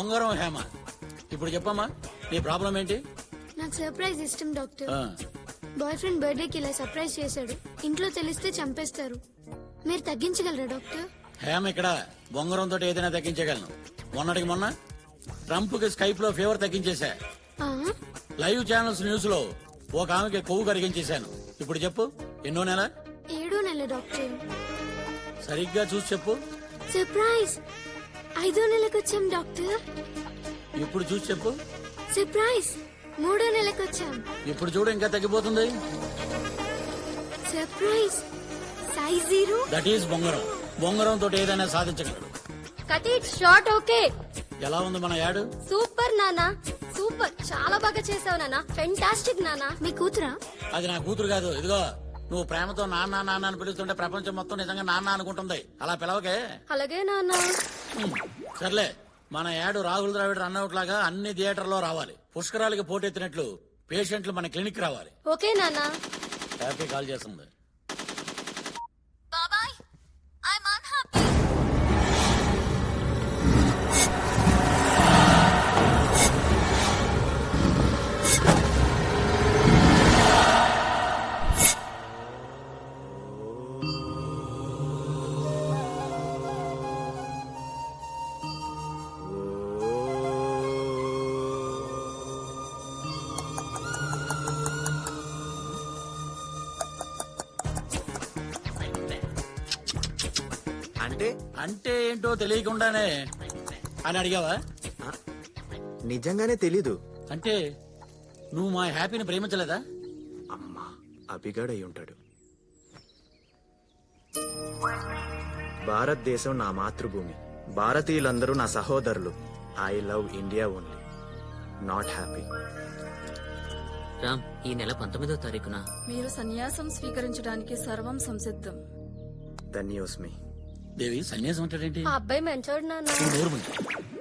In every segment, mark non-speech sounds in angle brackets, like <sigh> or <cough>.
బొంగరం హేమ. ఇప్పుడు చెప్పమ్మా నీ ప్రాబ్లం ఏంటి? నాకు సర్ప్రైజ్ ఇష్టం డాక్టర్. బాయ్ ఫ్రెండ్ బర్త్డేకి ఇలా సర్ప్రైజ్ చేశాడు. ఇంట్లో తెలిస్తే చంపేస్తారు. మీరు తగ్గించగలరా డాక్టర్? హేమ ఇక్కడ బొంగరం తోటి ఏదైనా తగ్గించగలను. మొన్నటికి మొన్న ట్రంప్కి స్కైప్లో ఫీవర్ తగ్గించేశా? లైవ్ ఛానల్స్ న్యూస్లో ఒక ఆమెకి కొవ్వు కరిగించేశాను. ఇప్పుడు చెప్పు ఎన్నో నెల? ఏడో నెల డాక్టర్. సరిగ్గా చూసి చెప్పు. సర్ప్రైజ్! ఐదో నెలకు వచ్చాం డాక్టర్. ఇప్పుడు చూసి చెప్పు. సర్ప్రైజ్ మూడో నెలకు వచ్చాం ఇప్పుడు చూడు ఇంకా తగ్గిపోతుంది. Surprise size zero. That is బొంగరం. బొంగరం తోటి ఏదైనా సాధించగలడు. Cut it short okay. ఎలా ఉంది మన యాడు? సూపర్ నానా. సూపర్. చాలా బాగా చేసావు నానా. ఫెంటాస్టిక్ నానా. మీ కూతురా? అది నా కూతురు కాదు. ఇదిగో నువ్వు ప్రేమతో నాన్న నాన్న అని పిలుస్తుంటే ప్రపంచం మొత్తం నిజంగా నాన్న అనుకుంటుంది. అలా పిలవకే. అలాగే నానా. హ్మ్. సర్లే మన యాడు రాహుల్ ద్రావిడ్ రన్అట్ లాగా అన్ని థియేటర్లో రావాలి. పుష్కరాలకి పోటెత్తినట్లు పేషెంట్లు మన క్లినిక్ రావాలి. ఓకే నానా హ్యాపీ కాల్ చేస్తుంది. అంటే? అంటే ఏంటో తెలియకుండానే అని అడిగావా? నిజంగానే తెలీదు. అంటే నువ్వు మా హ్యాపీని ప్రేమించలేదా? అమ్మా అభిగాడు అయి ఉంటాడు. భారతదేశం నా మాతృభూమి. భారతీయులందరూ నా సహోదరులు. I love India only. Not happy. Ram ఈ నెల పంతొమ్మిదో తారీఖున మీరు సన్యాసం స్వీకరించడానికి సర్వం సంసిద్ధం. ధన్యోస్మి. దేవి సన్యాసం అంటాడేంటి ఆ అబ్బాయి మంచోడు నాన్న. నువ్వు నోరు మూయి.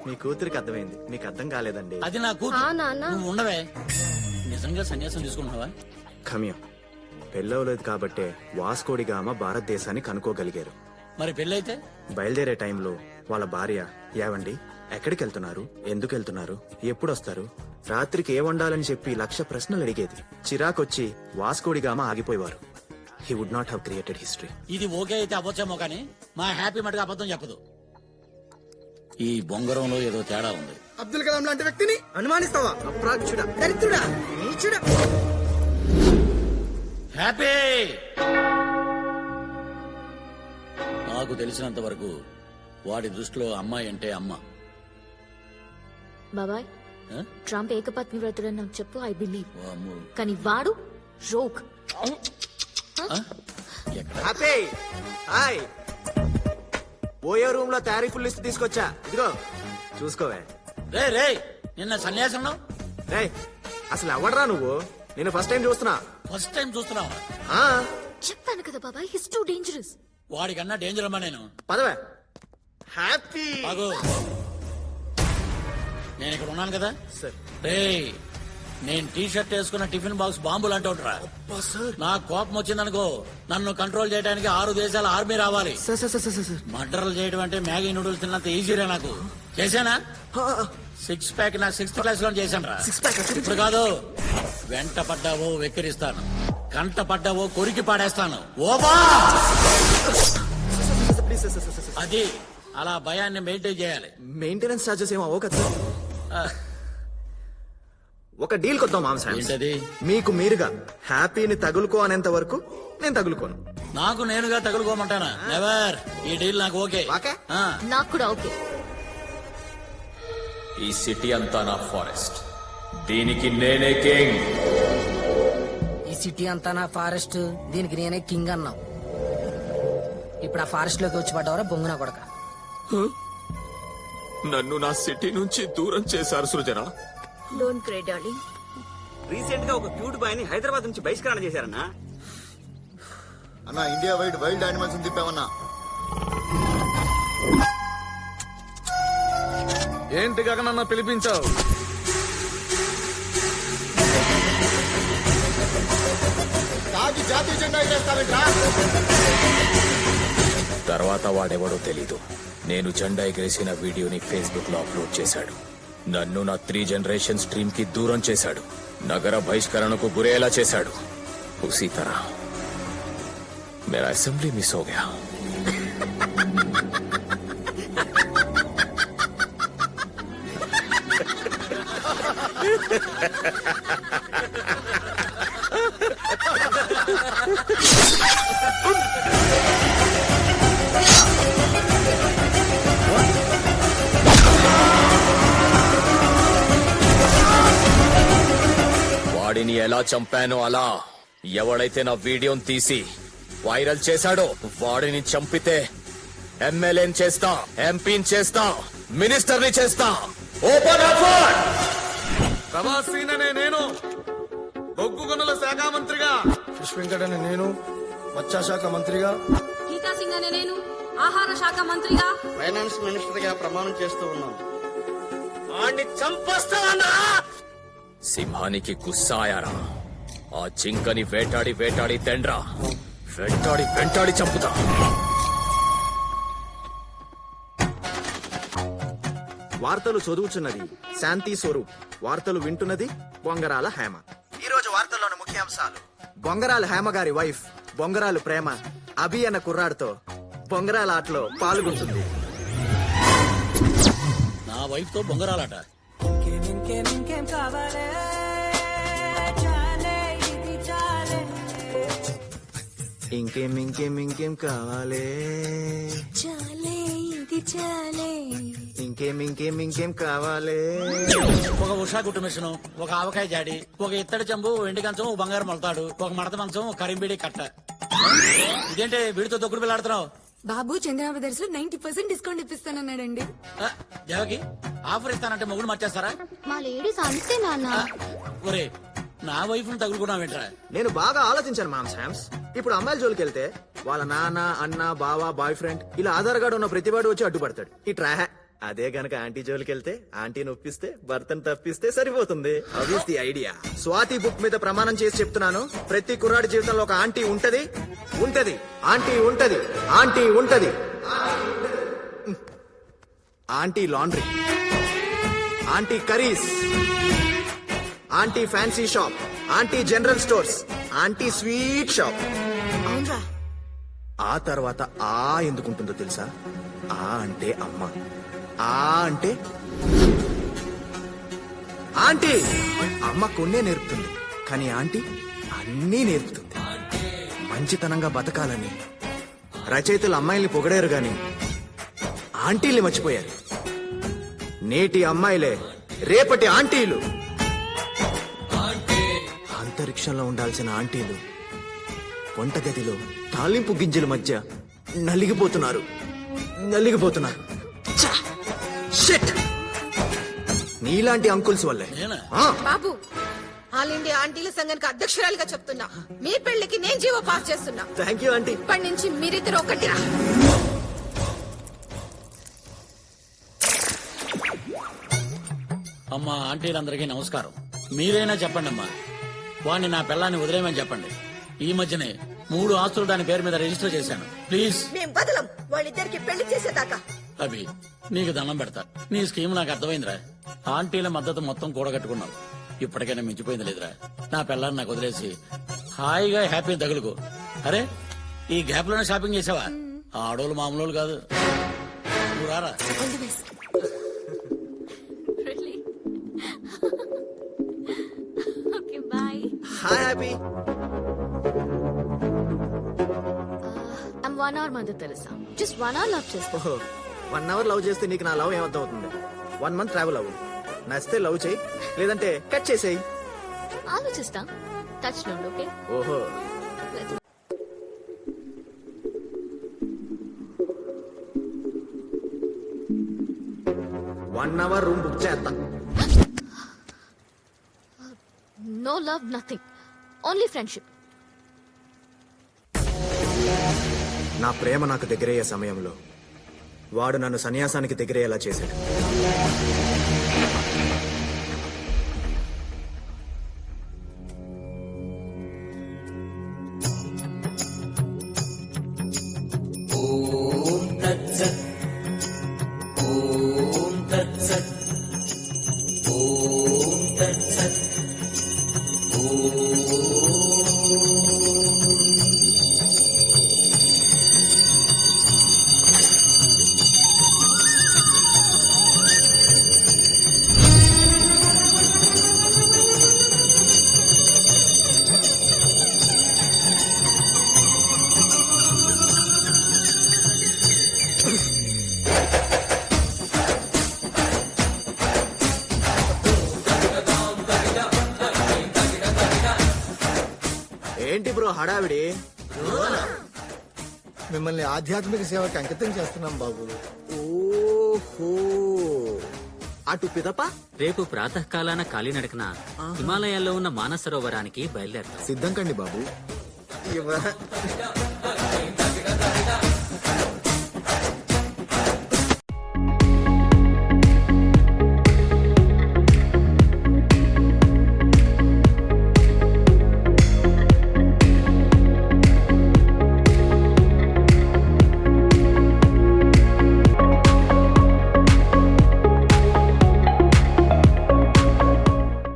మీ కూతురికి అర్థమైంది. మీకు అర్థం కాలేదండి. అది నా కూతురు. ఆ నాన్న. నువ్వు ఉండవే. నిజంగా సన్యాసం తీసుకుంటున్నావా? ఖమ్యం. పెళ్ళవలేదు కాబట్టే వాస్కోడిగామ భారతదేశాన్ని కనుక్కోగలిగారు. మరి పెళ్ళైతే? బయలుదేరే టైంలో వాళ్ళ భార్య ఏవండి? ఎక్కడికి వెళ్తున్నారు ఎందుకు వెళ్తున్నారు ఎప్పుడు వస్తారు రాత్రికి ఏ వండాలని చెప్పి లక్ష ప్రశ్నలు అడిగేది. చిరాకొచ్చి Vasco da Gama ఆగిపోయేవారు. He would not have created history ఇది ఓకే అయితే అవ్వచ్చేమో కానీ మా హ్యాపీ మటుకు అబద్ధం చెప్పదు. ఈ బొంగరంలో ఏదో తేడా ఉంది. అబ్దుల్ కలాం లాంటి వ్యక్తిని అనుమానిస్తావా? అప్రాచుడా దరిద్రుడా నీచుడా? హ్యాపీ! నాకు తెలిసినంత వరకు వాడి దృష్టిలో అమ్మాయి అంటే అమ్మ. బాబాయ్ ఆ? ట్రంప్ ఏకపత్ని వ్రతుడని నాకు చెప్పు ఐ బిలీవ్ వామ్మో. కానీ వాడు రోక్? Happy hi. ఓయో రూమ్లో తారీఫుల్ లిస్ట్ తీసుకొచ్చా? ఇదిగో చూసుకోవే. రే రే నిన్న సన్యాసంలో? రే అసలు ఎవడరా నువ్వు? నేను ఫస్ట్ టైం చూస్తున్నా. ఫస్ట్ టైం చూస్తున్నావా? ఆ, చెప్పాను కదా బాబాయ్ హిస్ టూ డేంజరస్ వాడికన్నా డేంజర్ అమ్మా నేను. పదవే. హ్యాపీ బాగు నేను ఇక్కడ ఉన్నాను కదా. సార్. రే నేను టీ షర్ట్ వేసుకున్న టిఫిన్ బాక్స్ బాంబులు అంటుంటరా నా కోపం వచ్చిందనుకో నన్ను కంట్రోల్ చేయడానికి ఆరు దేశాల ఆర్మీ రావాలి మర్డర్లు చేయడం అంటే మ్యాగీ నూడిల్స్ తిన్నంత ఈజీరా నాకు చేశానా సిక్స్ ప్యాక్ నా సిక్స్త్ క్లాస్లో చేశాను? ఇప్పుడు కాదు వెంట పడ్డావో వెక్కిరిస్తాను కంట పడ్డావో కొరికి పాడేస్తాను ఓబా అది అలా భయాన్ని మెయింటైన్ చేయాలి మెయింటెనెన్స్ చార్జెస్ ఏమో కదా ఒక డీల్ కొద్దాం మామ్ సార్. ఏంటది? మీకు మీరుగా హ్యాపీని తగులుకో అనేంత వరకు నేను తగులుకోను. నాకు నేనుగా తగులుకోమంటానా? నెవర్ ఈ డీల్ నాకు ఓకే. ఓకే? ఆ, నాకు కూడా ఓకే. ఈ సిటీ అంతా నా ఫారెస్ట్. దీనికి నేనే కింగ్. ఈ సిటీ అంతా నా ఫారెస్ట్. దీనికి నేనే కింగ్ అన్నావు. ఇప్పుడు ఆ ఫారెస్ట్లోకి వచ్చి పడ్డవరా బొంగున కొడక? నన్ను నా సిటీ నుంచి దూరం చేశారు సృజన. డోంట్ క్రై డార్లింగ్ రీసెంట్గా ఒక క్యూట్ బాయ్ని హైదరాబాద్ నుంచి బహిష్కరణ చేశారన్నా. అన్నా ఇండియా వైడ్ వైల్డ్ యానిమల్స్ తిప్పామన్నా. ఏంటి గగనన్న పిలిపించావు? తాగి జాతీయ జెండా ఎగరేస్తావేంట్రా? తర్వాత వాడెవడో తెలీదు. నేను జెండా ఎగరేసిన వీడియోని ఫేస్బుక్లో అప్లోడ్ చేశాడు. నన్ను నా త్రీ జనరేషన్ స్ట్రీమ్కి దూరం చేశాడు. నగర బహిష్కరణకు గురేలా చేశాడు. ఉసీ తరా మేరా అసెంబ్లీ మిస్ హో గయా. <laughs> వాడిని ఎలా చంపానో అలా. ఎవడైతే నా వీడియోని తీసి వైరల్ చేశాడో వాడిని చంపితే ఎమ్మెల్యేని చేస్తా ఎంపీని చేస్తా మినిస్టర్ని చేస్తా. ఓపెన్ నేను బొగ్గు గనుల శాఖ మంత్రిగా. వెంకటనే నేను మత్స్యశాఖ మంత్రిగా. గీతా సింగ్ అనే నేను ఆహార శాఖ మంత్రిగా. ఫైనాన్స్ మినిస్టర్గా ప్రమాణం చేస్తూ ఉన్నాం సింహానికి గుస్సాయారా? ఆ జింకని వేటాడి వేటాడి తెండ్రా. వెంటాడి వెంటాడి చంపుతా. వార్తలు చదువుచున్నది శాంతి స్వరూప్. వార్తలు వింటున్నది బొంగరాల హేమ. ఈ రోజు వార్తల్లోని ముఖ్యాంశాలు. బొంగరాల హేమ గారి వైఫ్ బొంగరాలు ప్రేమ అభి అన్న కుర్రాడితో బొంగరాల ఆటలో పాల్గొంటుంది. నా వైఫ్తో బొంగరాలట? ఇంకేం ఇంకేం ఇంకేం కావాలి చాలే ఇది చాలే ఇంకేం ఇంకేం ఇంకేం కావాలి ఒక ఉషా కుట్టు మిషన్ ఒక ఆవకాయ జాడి ఒక ఇత్తడి చెంబు ఓ ఎండి కంచం ఓ బంగారు మొలతాడు ఒక మడత మంచం కరింబిడి కట్ట. ఇదేంటి వీడితో తొక్కుడు పిల్లాడుతున్నావు? బాబు చంద్ర బ్రదర్స్లో నైన్టీ పర్సెంట్ డిస్కౌంట్ ఇప్పిస్తానన్నాడండి. ఆ, దేవకి ఆఫర్ ఇస్తానంటే మొగుడు మర్చేస్తారా? మా లేడీస్ అంతే నాన్న. ఒరే నా వైఫ్ను తగులుకున్నావేంట్రా నేను బాగా ఆలోచించాను మామ్ శామ్స్. ఇప్పుడు అమ్మాయిల జోలికి వెళ్తే వాళ్ళ నాన్న అన్న బావ బాయ్ ఫ్రెండ్ ఇలా ఆధార్ కార్డు ఉన్న ప్రతివాడు వచ్చి అడ్డుపడతాడు. ఈ ట్రా అదే గనక ఆంటీ జోలికి వెళ్తే ఆంటీని ఒప్పిస్తే భర్తను తప్పిస్తే సరిపోతుంది. అదిస్ ది ఐడియా స్వాతి బుక్ మీద ప్రమాణం చేసి చెప్తున్నాను. ప్రతి కుర్రాడి జీవితంలో ఒక ఆంటీ ఉంటది. ఉంటది. ఆంటీ ఉంటది. ఆంటీ ఉంటది. Aunty laundry. Aunty curries. Aunty fancy shop. Aunty general stores. Aunty sweet shop. ఆ తర్వాత ఆ ఎందుకుంటుందో తెలుసా? ఆ అంటే అమ్మ. ఆ అంటే? ఆంటీ! అమ్మ కొన్నే నేర్పుతుంది. కానీ ఆంటీ అన్నీ నేర్పుతుంది. మంచితనంగా బతకాలని. రచయితలు అమ్మాయిల్ని పొగడారు గాని ఆంటీల్ని మర్చిపోయారు. నేటి అమ్మాయిలే రేపటి ఆంటీలు. అంతరిక్షంలో ఉండాల్సిన ఆంటీలు వంటగదిలో తాలింపు గింజల మధ్య నలిగిపోతున్నారు. నలిగిపోతున్నారు. షిట్! నీలాంటి అంకుల్స్ వల్లే. ఆ, బాబు ఆల్ ఇండియా ఆంటీల సంఘానికి అధ్యక్షురాలుగా చెప్తున్నా. మీ పెళ్ళికి నేను జీవో పాస్ చేస్తున్నా. థ్యాంక్ యూ ఆంటీ ఇప్పటి నుంచి మీరిద్దరు ఒకటి అమ్మా ఆంటీలందరికీ నమస్కారం. మీరైనా చెప్పండి అమ్మా. వాణ్ణి నా పిల్లాన్ని వదిలేయమని చెప్పండి. ఈ మధ్యనే మూడు ఆస్తులు దాని పేరు మీద రిజిస్టర్ చేశాను. ప్లీజ్. మేము బదలం వాళ్ళిద్దరికి పెళ్ళి చేసేదాకా. అభి నీకు దండం పెడతా. నీ స్కీమ్ నాకు అర్థమైందిరా. ఆంటీల మద్దతు మొత్తం కూడగట్టుకున్నావు ఇప్పటికైనా మించిపోయింది లేదురా. నా పిల్లాన్ని నాకు వదిలేసి హాయిగా హ్యాపీ తగులుకో. అరే ఈ గ్యాప్లోనే షాపింగ్ చేసావా? ఆడోళ్ళు మామూలు కాదు. నువ్వు రారా. హాయ్ హ్యాపీ వన్ అవర్ మధ్య తెలుసా? జస్ట్ వన్ అవర్ లవ్ చేస్తా. వన్ అవర్ లవ్ చేస్తే నీకు నా లవ్ ఏమర్థం అవుతుంది వన్ మంత్ ట్రావెల్ అవ్వు. నచ్చితే లవ్ చేయి లేదంటే కట్ చేసేయి. ఆలోచిస్తా. టచ్లో ఓకే? ఓహో. వన్ అవర్ రూమ్ బుక్ చేస్తా. No love nothing only friendship నా ప్రేమ నాకు దగ్గరయ్యే సమయంలో వాడు నన్ను సన్యాసానికి దగ్గరయ్యేలా చేశాడు. బ్రో హడావిడి? మిమ్మల్ని ఆధ్యాత్మిక సేవకి అంకితం చేస్తున్నాం బాబు. ఓహో. అటు పిదప? రేపు ప్రాతకాలాన కాలినడకన హిమాలయాల్లో ఉన్న మానసరోవరానికి బయలుదేరతాం. సిద్ధం కండి బాబు.